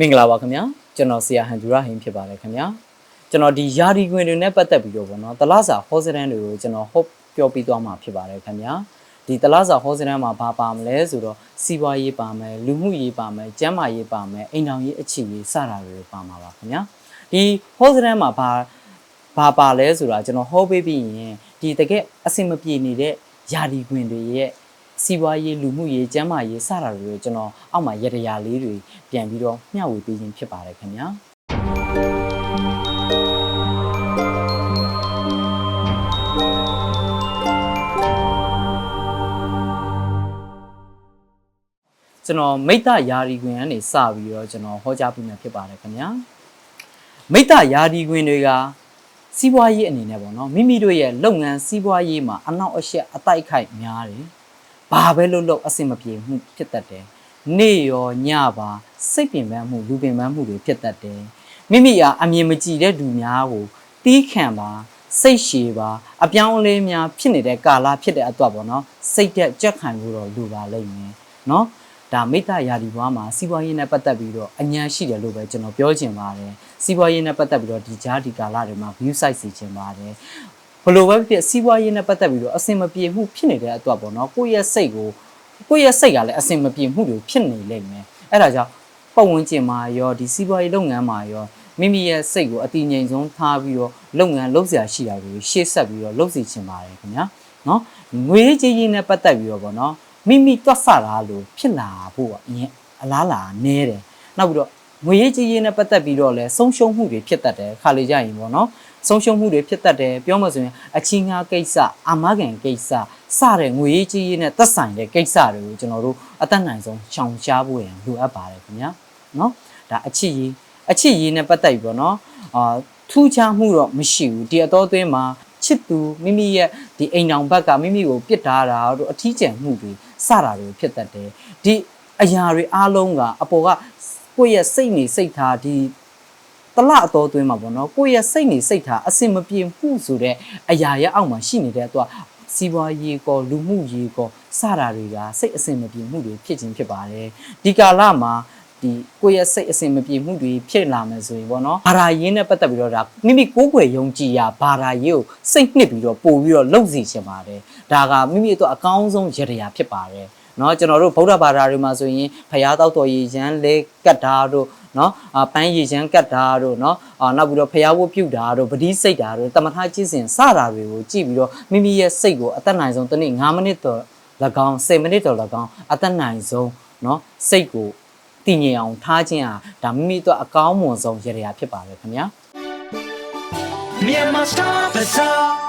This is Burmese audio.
မင်္ဂလာပါခင်ဗျာကျွန်တော်ဆရာဟန်ဒူရာဟင်ဖြစ်ပါတယ်ခင်ဗျာကျွန်တော်ဒီယာဒီခွင်တွေနဲ့ပတ်သက်ပြီးတော့ဗောနော်တလားစာဟောစတန်တွေကိုကျွန်တော်ဟုတ်ပြောပြီးသွားမှာဖြစ်ပါတယ်ခင်ဗျာဒီတလားစာဟောစတန်မှာဘာပါမလဲဆိုတော့စီးပွားရေးပါမယ်လူမှုရေးပါမယ်ကျန်းမာရေးပါမယ်အိမ်ထောင်ရေးအခြေရေးစတာတွေပါမှာပါခင်ဗျာဒီဟောစတန်မှာဘာဘာပါလဲဆိုတာကျွန်တော်ဟောပေးပြီးရင်ဒီတကယ်အဆင်မပြေနေတဲ့ယာဒီခွင်တွေရဲ့ စီးပွားရေးလူမှုရေးကျန်းမာရေးစတာတွေကိုကျွန်တော်အောက်မှာရတရာလေးတွေပြန်ပြီးတော့မျှဝေပေးခြင်းဖြစ်ပါတယ်ခင်ဗျာကျွန်တော်မိတ္တယာရီခွင်ကနေစပြီးတော့ကျွန်တော်ဟောကြားပေးမှာဖြစ်ပါတယ်ခင်ဗျာမိတ္တယာရီခွင်တွေကစီးပွားရေးအနေနဲ့ပေါ့နော်မိမိတို့ရဲ့လုပ်ငန်းစီးပွားရေးမှာအနောက်အရှက်အတိုက်ခိုက်များတယ် ဘာပဲလုပ်လို့အဆင်မပြေမှုဖြစ်တတ်တယ်။နေ့ရောညပါစိတ်ပင်ပန်းမှုလူပင်ပန်းမှုတွေဖြစ်တတ်တယ်။မိမိအားအမြင်မကြည်တဲ့လူများကိုတီးခံပါစိတ်ရှည်ပါအပြောင်းအလဲများဖြစ်နေတဲ့ကာလဖြစ်တဲ့အတွက်ပေါ့နော်စိတ်သက်ကြက်ခံလို့တော့လူပါလိမ့်မယ်နော်ဒါမိတ္တရာဒီဘွားမှာစီးပွားရေးနဲ့ပတ်သက်ပြီးတော့အញ្ញံရှိတယ်လို့ပဲကျွန်တော်ပြောချင်ပါတယ်စီးပွားရေးနဲ့ပတ်သက်ပြီးတော့ဒီကြားဒီကာလတွေမှာ view site စီချင်ပါတယ် ဘလို့ပဲဖြစ်စီးပွားရေးနဲ့ပတ်သက်ပြီးတော့အဆင်မပြေမှုဖြစ်နေတဲ့အတွက်ပေါ့နော်ကိုယ့်ရဲ့စိတ်ကိုကိုယ့်ရဲ့စိတ်ကလည်းအဆင်မပြေမှုတွေဖြစ်နေလိမ့်မယ်အဲ့ဒါကြောင့်ပတ်ဝန်းကျင်မှာရောဒီစီးပွားရေးလုပ်ငန်းမှာရောမိမိရဲ့စိတ်ကိုအတိငိမ်ဆုံးထားပြီးတော့လုပ်ငန်းလုပ်စရာရှိတာတွေကိုရှေ့ဆက်ပြီးတော့လုပ်စီချင်ပါတယ်ခင်ဗျာနော်ငွေကြေးကြီးနဲ့ပတ်သက်ပြီးတော့ပေါ့နော်မိမိတွတ်ဆတာလို့ဖြစ်လာဖို့ကအရင်အလားလာနဲတယ်နောက်ပြီးတော့ငွေရေးကြေးရေးနဲ့ပတ်သက်ပြီးတော့လည်းဆုံးရှုံးမှုတွေဖြစ်တတ်တယ်ခါလေကြရင်ပေါ့နော် ဆုံးရှုံးမှုတွေဖြစ်တတ်တယ်ပြောမှဆိုရင်အချင်းငါကိစ္စအာမခံကိစ္စစတဲ့ငွေရေးကြီးရေးနဲ့သက်ဆိုင်တဲ့ကိစ္စတွေကိုကျွန်တော်တို့အသက်နိုင်ဆုံးရှောင်ရှားဖို့ရန်လိုအပ်ပါတယ်ခင်ဗျာနော်ဒါအချစ်ရေးအချစ်ရေးနဲ့ပတ်သက်ပြီးပေါ့နော်အာထူးခြားမှုတော့မရှိဘူးဒီအတော်သွင်းမှာချစ်သူမိမိရဲ့ဒီအိမ်အောင်ဘက်ကမိမိကိုပြစ်ထားတာတို့အထီးကျန်မှုတွေစတာတွေဖြစ်တတ်တယ်ဒီအရာတွေအားလုံးကအပေါ်ကကိုယ့်ရဲ့စိတ်နေစိတ်ထားဒီ တလအတော်သွင်းမှာပေါ့နော်ကိုယ့်ရဲ့စိတ်နေစိတ်ထားအစင်မပြေမှုဆိုတဲ့အရာရဲ့အောက်မှာရှိနေတဲ့အတွက်စီးပွားရေးကောလူမှုရေးကောစတာတွေကစိတ်အစင်မပြေမှုတွေဖြစ်ခြင်းဖြစ်ပါတယ်ဒီကာလမှာဒီကိုယ့်ရဲ့စိတ်အစင်မပြေမှုတွေဖြစ်လာမယ်ဆိုရင်ပေါ့နော်ဘာသာရေးနဲ့ပတ်သက်ပြီးတော့ဒါမိမိကိုယ်ွယ်ယုံကြည်ရာဘာသာရေးကိုစိတ်နှစ်ပြီးတော့ပို့ပြီးတော့လှုပ်စီချင်ပါတယ်ဒါကမိမိအတွက်အကောင်းဆုံးရတရားဖြစ်ပါတယ် เนาะကျွန်တော်တို့ဗုဒ္ဓဘာသာတွေမှာဆိုရင်ဖရာတောက်တော်ရည်ရန်လဲကတ်တာတို့เนาะအာပန်းရည်ရန်ကတ်တာတို့เนาะအာနောက်ပြီးတော့ဖရာဝတ်ပြုတာတို့ပတိစိတ်တာတို့တမထကျင့်စဉ်စတာတွေကိုကြည့်ပြီးတော့မိမိရဲ့စိတ်ကိုအသက်နိုင်ဆုံးတစ်နေ့9မိနစ်တော့၎င်း10မိနစ်တော့၎င်းအသက်နိုင်ဆုံးเนาะစိတ်ကိုတည်ငြိမ်အောင်ထားခြင်းဟာဒါမိမိအတွက်အကောင်းမွန်ဆုံးရတရားဖြစ်ပါတယ်ခင်ဗျာ Myanmar Star Bazaar